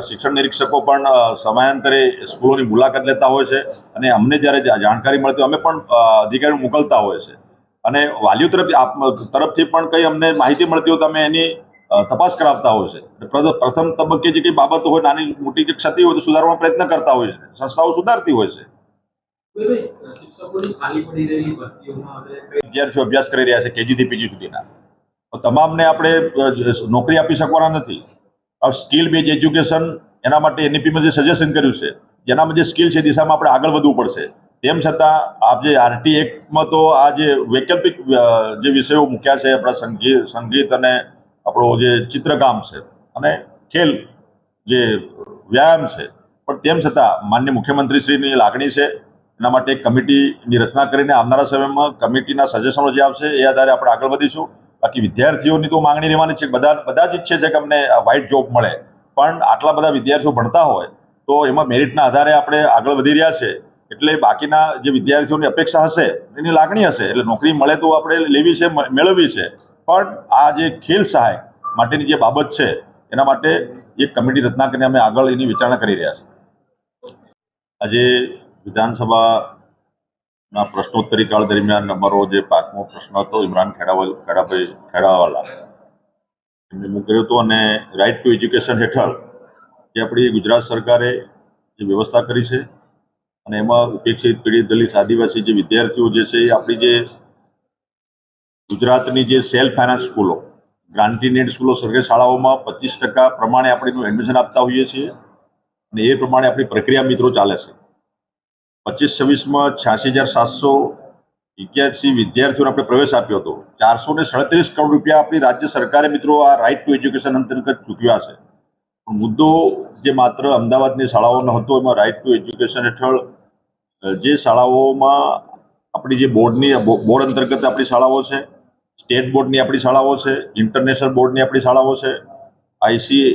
શિક્ષણ નિરીક્ષકો પણ સમયાંતરે સ્કૂલોની મુલાકાત લેતા હોય છે અને અમને જ્યારે જાણકારી મળતી હોય અમે પણ અધિકારીઓ મોકલતા હોય છે. અને વાલીઓ તરફથી આપ તરફથી પણ કંઈ અમને માહિતી મળતી હોય તો અમે એની તપાસ કરાવતા હોય છે. પ્રથ- પ્રથમ તબક્કે જે કંઈ બાબતો હોય નાની મોટી જે ક્ષતિ હોય તો સુધારવાનો પ્રયત્ન કરતા હોય છે. સંસ્થાઓ સુધારતી હોય છે. વિદ્યાર્થીઓ અભ્યાસ કરી રહ્યા છે કેજીથી પીજી સુધીના. તો તમામને આપણે નોકરી આપી શકવાના નથી. સ્કિલ બેઝ એજ્યુકેશન એના માટે એનઈપીમાં જે સજેશન કર્યું છે, જેનામાં જે સ્કિલ છે દિશામાં આપણે આગળ વધવું પડશે. તેમ છતાં, આપ જે આરટી એક્ટમાં તો આ જે વૈકલ્પિક જે વિષયો મૂક્યા છે, આપણા સંગીત સંગીત અને આપણો જે ચિત્રકામ છે, અને ખેલ જે વ્યાયામ છે, પણ તેમ છતાં માન્ય મુખ્યમંત્રીશ્રીની લાગણી છે. એના માટે કમિટીની રચના કરીને આવનારા સમયમાં કમિટીના સજેશનો જે આવશે એ આધારે આપણે આગળ વધીશું. બાકી વિદ્યાર્થીઓની તો માંગણી રહેવાની છે બધા બધા જ ઈચ્છે છે કે અમને વ્હાઇટ જોબ મળે. પણ આટલા બધા વિદ્યાર્થીઓ ભણતા હોય તો એમાં મેરિટના આધારે આપણે આગળ વધી રહ્યા છે. એટલે બાકીના જે વિદ્યાર્થીઓની અપેક્ષા હશે, એની લાગણી હશે. એટલે નોકરી મળે તો આપણે લેવી છે મેળવવી છે. પણ આ જે ખેલ સહાય માટેની જે બાબત છે, એના માટે એક કમિટી રચના કરીને અમે આગળ એની વિચારણા કરી રહ્યા છીએ. આજે વિધાનસભાના પ્રશ્નોત્તરી કાળ દરમિયાન અમારો જે પાંચમો પ્રશ્ન હતો, ઇમરાન ખેડાવાલ ખેડાભાઈ ખેડાવાલા. એમને મૂક્યો હતો અને રાઇટ ટુ એજ્યુકેશન હેઠળ જે આપણી ગુજરાત સરકારે જે વ્યવસ્થા કરી છે અને એમાં ઉપેક્ષિત પીડિત દલિત આદિવાસી જે વિદ્યાર્થીઓ જે છે, એ આપણી જે ગુજરાતની જે સેલ્ફ ફાઇનાન્સ સ્કૂલો ગ્રાન્ટીનેડ સ્કૂલો સરકારી શાળાઓમાં પચીસ ટકા પ્રમાણે આપણે એડમિશન આપતા હોઈએ છીએ અને એ પ્રમાણે આપણી પ્રક્રિયા મિત્રો ચાલે છે. પચીસ છવ્વીસમાં છ્યાસી હજાર સાતસો એક્યાસી વિદ્યાર્થીઓને આપણે પ્રવેશ આપ્યો હતો. ચારસો ને સાડત્રીસ કરોડ રૂપિયા આપણી રાજ્ય સરકારે મિત્રો આ રાઇટ ટુ એજ્યુકેશન અંતર્ગત ચૂકવ્યા છે. પણ મુદ્દો જે માત્ર અમદાવાદની શાળાઓનો હતો, એમાં રાઇટ ટુ એજ્યુકેશન હેઠળ જે શાળાઓમાં આપણી જે બોર્ડની બોર્ડ અંતર્ગત આપણી શાળાઓ છે, સ્ટેટ બોર્ડની આપણી શાળાઓ છે, ઇન્ટરનેશનલ બોર્ડની આપણી શાળાઓ છે આઈસી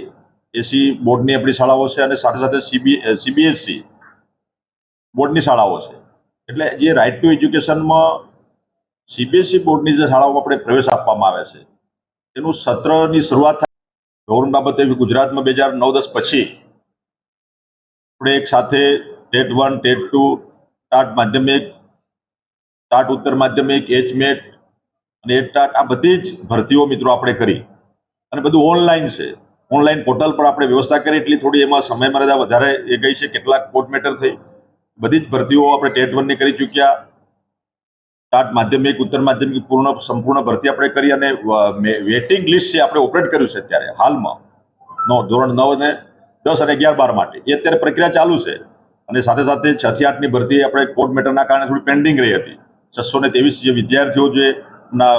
એસી બોર્ડની આપણી શાળાઓ છે અને સાથે સાથે સીબી સીબીએસસી બોર્ડની શાળાઓ છે. એટલે જે રાઇટ ટુ એજ્યુકેશનમાં સીબીએસઈ બોર્ડની જે શાળાઓમાં આપણે પ્રવેશ આપવામાં આવે છે એનું સત્રની શરૂઆત ગવર્મેન્ટ બાબતે ગુજરાતમાં બે હજાર નવ દસ પછી આપણે એક સાથે TET one, TET two, TAT માધ્યમિક, ટાટ ઉત્તર માધ્યમિક એચમેટ અને એટ ટાટ, આ બધી જ ભરતીઓ મિત્રો આપણે કરી. અને બધું ઓનલાઈન છે. ઓનલાઈન પોર્ટલ પર આપણે વ્યવસ્થા કરી, એટલી થોડી એમાં સમય મર્યાદા વધારે એ ગઈ છે, કેટલાક કોર્ટ મેટર થઈ. બધી જ ભરતીઓ આપણે ટેટ વનની કરી ચૂક્યા. ટાટ માધ્યમિક, ઉત્તર માધ્યમિક પૂર્ણ, સંપૂર્ણ ભરતી આપણે કરી અને વેટિંગ લિસ્ટ છે આપણે ઓપરેટ કર્યું છે અત્યારે, હાલમાં. નો, ધોરણ નવ ને દસ અને અગિયાર બાર માટે. એ અત્યારે પ્રક્રિયા ચાલુ છે. અને સાથે સાથે છ થી આઠની ભરતી આપણે કોર્ટ મેટરના કારણે થોડી પેન્ડિંગ રહી હતી. છસો ને ત્રેવીસ જે વિદ્યાર્થીઓ જે ના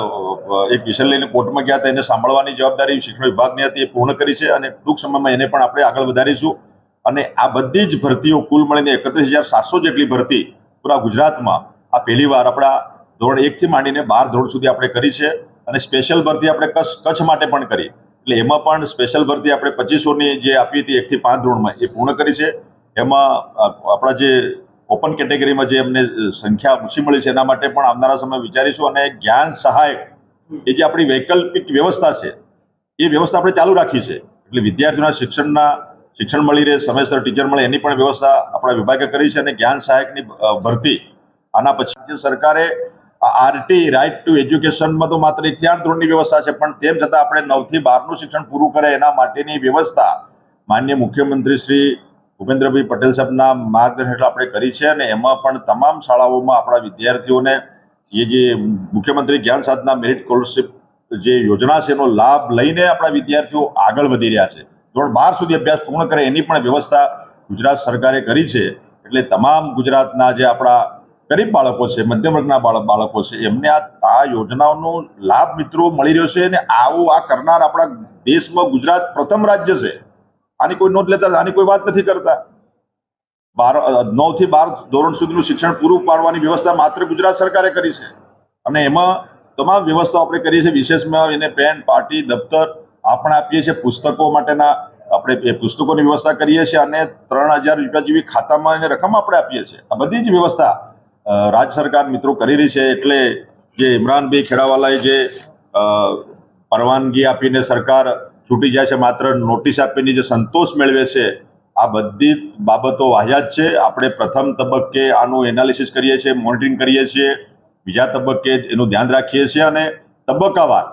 એક વિષય લઈને કોર્ટમાં ગયા હતા, એને સાંભળવાની જવાબદારી શિક્ષણ વિભાગની હતી, એ પૂર્ણ કરી છે અને ટૂંક સમયમાં એને પણ આપણે આગળ વધારીશું. અને આ બધી જ ભરતીઓ કુલ મળીને એકત્રીસ હજાર સાતસો જેટલી ભરતી પૂરા ગુજરાતમાં આ પહેલી વાર આપણા ધોરણ એકથી માંડીને બાર ધોરણ સુધી આપણે કરી છે અને સ્પેશિયલ ભરતી આપણે કચ્છ કચ્છ માટે પણ કરી. એટલે એમાં પણ સ્પેશિયલ ભરતી આપણે પચીસોની જે આપી હતી એકથી પાંચ ધોરણમાં એ પૂર્ણ કરી છે. એમાં આપણા જે ઓપન કેટેગરીમાં જે એમને સંખ્યા ઓછી મળી છે એના માટે પણ આવનારા સમય વિચારીશું અને જ્ઞાન સહાયક એ જે આપણી વૈકલ્પિક વ્યવસ્થા છે એ વ્યવસ્થા આપણે ચાલુ રાખી છે. એટલે વિદ્યાર્થીઓના શિક્ષણના શિક્ષણ મળી રહે, સમયસર ટીચર મળે, એની પણ વ્યવસ્થા આપણા વિભાગે કરી છે અને જ્ઞાન સહાયકની ભરતી. આના પછી સરકારે આરટી રાઇટ ટુ એજ્યુકેશનમાં તો માત્ર એકથી ધોરણની વ્યવસ્થા છે, પણ તેમ છતાં આપણે નવથી બારનું શિક્ષણ પૂરું કરે એના માટેની વ્યવસ્થા માન્ય મુખ્યમંત્રી શ્રી ભૂપેન્દ્રભાઈ પટેલ સાહેબના માર્ગદર્શન હેઠળ આપણે કરી છે અને એમાં પણ તમામ શાળાઓમાં આપણા વિદ્યાર્થીઓને એ જે મુખ્યમંત્રી જ્ઞાન સાધના મેરિટ સ્કોલરશીપ જે યોજના છે એનો લાભ લઈને આપણા વિદ્યાર્થીઓ આગળ વધી રહ્યા છે. ધોરણ બાર સુધી અભ્યાસ પૂર્ણ કરે એની પણ વ્યવસ્થા ગુજરાત સરકારે કરી છે. એટલે તમામ ગુજરાતના જે આપણા ગરીબ બાળકો છે, મધ્યમ વર્ગના બાળક બાળકો છે, એમને આ આ યોજનાઓનો લાભ મિત્રો મળી રહ્યો છે અને આવું આ કરનાર આપણા દેશમાં ગુજરાત પ્રથમ રાજ્ય છે. આની કોઈ નોંધ લેતા, આની કોઈ વાત નથી કરતા. બાર નવથી બાર ધોરણ સુધીનું શિક્ષણ પૂરું પાડવાની વ્યવસ્થા માત્ર ગુજરાત સરકારે કરી છે. અને એમાં તમામ વ્યવસ્થાઓ આપણે કરીએ છીએ. વિશેષમાં એને પેન પાર્ટી દફતર આપણે આપીએ છીએ પુસ્તકો માટેના આપણે એ પુસ્તકોની વ્યવસ્થા કરીએ છીએ અને ત્રણ હજાર રૂપિયા જેવી ખાતામાં એને રકમ આપણે આપીએ છીએ. આ બધી જ વ્યવસ્થા રાજ્ય સરકાર મિત્રો કરી રહી છે એટલે જે ઇમરાનભાઈ ખેડાવાલાએ જે પરવાનગી આપીને સરકાર છૂટી જાય છે, માત્ર નોટિસ આપીને જે સંતોષ મેળવે છે, આ બધી બાબતો વાહિયાત છે. આપણે પ્રથમ તબક્કે આનું એનાલિસિસ કરીએ છીએ મોનિટરિંગ કરીએ છીએ. બીજા તબક્કે એનું ધ્યાન રાખીએ છીએ અને તબક્કાવાર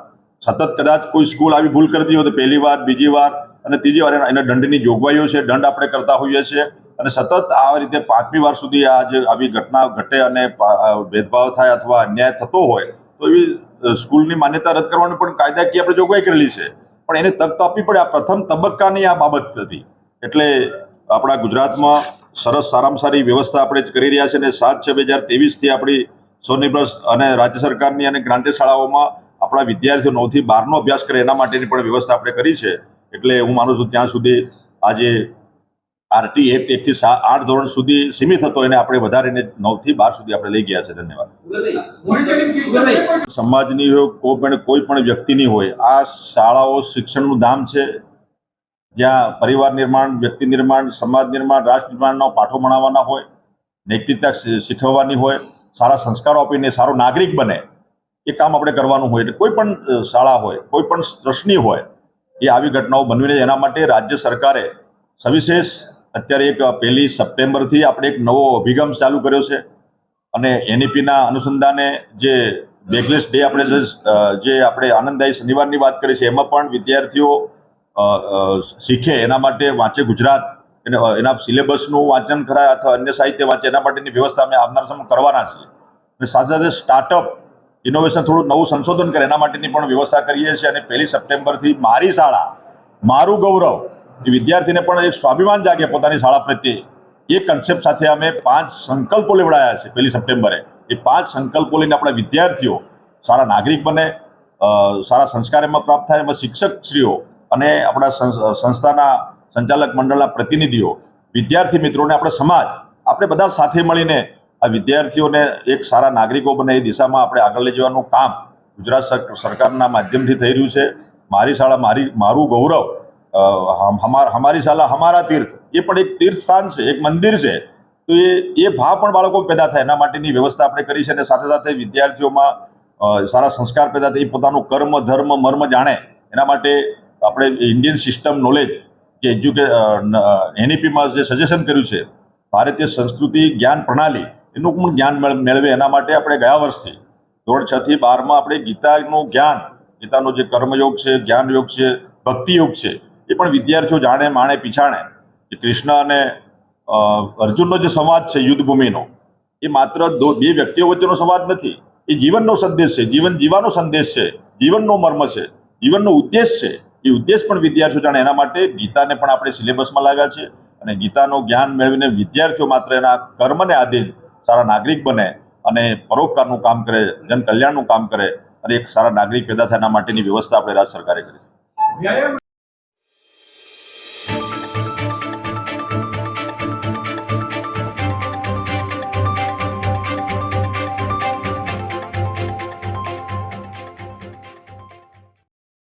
સતત કદાચ કોઈ સ્કૂલ આવી ભૂલ કરતી હોય તો પહેલી વાર, બીજી વાર અને ત્રીજી વાર એના દંડની જોગવાઈઓ છે, દંડ આપણે કરતા હોઈએ છીએ. અને સતત આ રીતે પાંચમી વાર સુધી આ જે આવી ઘટના ઘટે અને ભેદભાવ થાય અથવા અન્યાય થતો હોય, તો એવી સ્કૂલની માન્યતા રદ કરવાની પણ કાયદાકીય આપણે જોગવાઈ કરેલી છે. પણ એને તક તો આપવી પડે. આ પ્રથમ તબક્કાની આ બાબત હતી. એટલે આપણા ગુજરાતમાં સરસ સારામાં સારી વ્યવસ્થા આપણે કરી રહ્યા છે અને સાત છ બે હજાર તેવીસથી આપણી સ્વનિર્ભર અને રાજ્ય સરકારની અને ગ્રાન્ટેડ શાળાઓમાં આપણા વિદ્યાર્થીઓ નવથી બારનો અભ્યાસ કરે એના માટેની પણ વ્યવસ્થા આપણે કરી છે. એટલે હું માનું છું ત્યાં સુધી આજે આરટી એક્ટ એકથી આઠ ધોરણ સુધી સીમિત હતો, એને આપણે વધારીને નવથી બાર સુધી આપણે લઈ ગયા છે. ધન્યવાદ. સમાજની કોઈ કોઈ પણ વ્યક્તિની હોય, આ શાળાઓ શિક્ષણનું ધામ છે. જ્યાં પરિવાર નિર્માણ, વ્યક્તિ નિર્માણ, સમાજ નિર્માણ, રાષ્ટ્ર નિર્માણનો પાઠો ભણાવવાના હોય, નૈતિકતા શીખવવાની હોય, સારા સંસ્કારો આપીને સારો નાગરિક બને એ કામ આપણે કરવાનું હોય એટલે કોઈ પણ શાળા હોય, કોઈ પણ ટ્રસ્ટની હોય, એ આવી ઘટનાઓ બનવીને એના માટે રાજ્ય સરકારે સવિશેષ અત્યારે એક પહેલી સપ્ટેમ્બરથી આપણે એક નવો અભિગમ ચાલુ કર્યો છે. અને એનઈપીના અનુસંધાને જે બેગલેસ ડે આપણે જે આપણે આનંદદાયી શનિવારની વાત કરી છે એમાં પણ વિદ્યાર્થીઓ શીખે. એના માટે વાંચે ગુજરાત, એને એના સિલેબસનું વાંચન કરાય અથવા અન્ય સાહિત્ય વાંચે, એના માટેની વ્યવસ્થા અમે આવનાર સમય કરવાના છીએ. અને સાથે સાથે સ્ટાર્ટઅપ ઇનોવેશન થોડું નવું સંશોધન કરે, એના માટેની પણ વ્યવસ્થા કરીએ છીએ અને પહેલી સપ્ટેમ્બરથી મારી શાળા, મારું ગૌરવ, એ વિદ્યાર્થીને પણ એક સ્વાભિમાન જાગે પોતાની શાળા પ્રત્યે. એ કન્સેપ્ટ સાથે અમે પાંચ સંકલ્પો લેવડાયા છે પહેલી સપ્ટેમ્બરે. એ પાંચ સંકલ્પો લઈને આપણા વિદ્યાર્થીઓ, સારા નાગરિક બને સારા સંસ્કાર એમાં પ્રાપ્ત થાય, એમાં શિક્ષકશ્રીઓ અને આપણા સંસ- સંસ્થાના સંચાલક મંડળના પ્રતિનિધિઓ, વિદ્યાર્થી મિત્રોને આપણે સમાજ, આપણે બધા સાથે મળીને આ વિદ્યાર્થીઓને એક સારા નાગરિકો બને એ દિશામાં આપણે આગળ લઈ જવાનું કામ ગુજરાત સર- સરકારના માધ્યમથી થઈ રહ્યું છે. મારી શાળા, મારી, મારું ગૌરવ હમારી શાળા, હમારા તીર્થ, એ પણ એક તીર્થ સ્થાન છે, એક મંદિર છે. તો એ એ ભાવ પણ બાળકો પેદા થાય, એના માટેની વ્યવસ્થા આપણે કરી છે અને સાથે સાથે વિદ્યાર્થીઓમાં સારા સંસ્કાર પેદા થાય, એ પોતાનું કર્મ, ધર્મ, મર્મ જાણે, એના માટે આપણે ઇન્ડિયન સિસ્ટમ નોલેજ કે એજ્યુકે એનઈપીમાં જે સજેશન કર્યું છે, ભારતીય સંસ્કૃતિ જ્ઞાન પ્રણાલી એનું પણ જ્ઞાન મેળ- મેળવે. એના માટે આપણે ગયા વર્ષથી ધોરણ છ થી બારમાં આપણે ગીતાનું જ્ઞાન, ગીતાનો જે કર્મયોગ છે જ્ઞાન યોગ છે ભક્તિ યોગ છે, એ પણ વિદ્યાર્થીઓ જાણે, માણે, પીછાણે કે કૃષ્ણ અને અર્જુનનો જે સંવાદ છે યુદ્ધભૂમિનો, એ માત્ર બે વ્યક્તિઓ વચ્ચેનો સંવાદ નથી. એ જીવનનો સંદેશ છે. જીવન જીવાનો સંદેશ છે. જીવનનો મર્મ છે. જીવનનો ઉદ્દેશ છે. એ ઉદ્દેશ પણ વિદ્યાર્થીઓ જાણે. એના માટે ગીતાને પણ આપણે સિલેબસમાં લાવ્યા છે અને ગીતાનો જ્ઞાન મેળવીને વિદ્યાર્થીઓ માત્ર એના કર્મને આધીન સારા નાગરિક બને અને પરોપકારનું કામ કરે જન કલ્યાણનું કામ કરે અને એક સારા નાગરિક પેદા થાય એના માટેની વ્યવસ્થા આપણે રાજ્ય સરકારે કરી